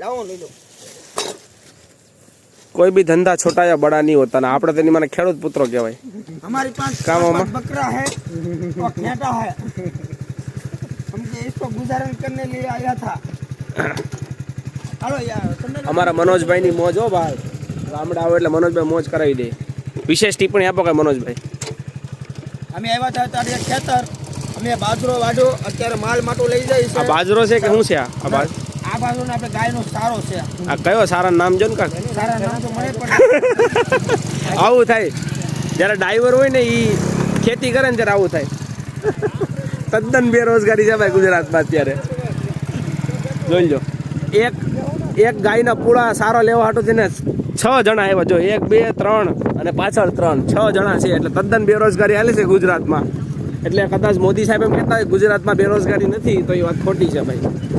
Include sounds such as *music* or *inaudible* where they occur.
લાવો લઈ લો કોઈ બી ધંધા છોટા યા બડા નહીં હોતા ને આપણે તેની મને ખેડૂત પુત્રો કહેવાય हमारे पास काम पाँच वामा? पाँच बकरा है और घेटा है हमके इसको गुजारण करने लिए आया था હાલો યાર તમને અમારા મનોજભાઈની મોજ હો ભાઈ ગામડે આવો એટલે મનોજભાઈ મોજ કરાવી દે વિશેષ ટિપ્પણી આપો કે મનોજભાઈ અમે આવ્યા હતા ત્યારે ખેતર અમે બાજરો વાઢો અત્યારે માલ માટો લઈ જાય આ છે બાજરો છે કે શું છે આ આ બાજ આ બાજુ આપણે ગાયનો સારો છે. આ કયો સારા નામ જો ને કાંક? સારા નામ તો મળે પણ *laughs* આવું થાય. જ્યારે ડ્રાઈવર હોય ને એ ખેતી કરે ને ત્યારે આવું થાય. તદ્દન બેરોજગારી છે ભાઈ ગુજરાતમાં અત્યારે. જોઈ લો. એક એક ગાયના પૂળા સારો લેવા હાટું તેને છ જણા આવ્યા. જો એક બે ત્રણ અને પાછળ ત્રણ. છ જણા છે એટલે તદ્દન બેરોજગારી હાલે છે ગુજરાતમાં. એટલે કદાચ મોદી સાહેબ એમ કહેતા હોય ગુજરાતમાં બેરોજગારી નથી તો એ વાત ખોટી છે ભાઈ.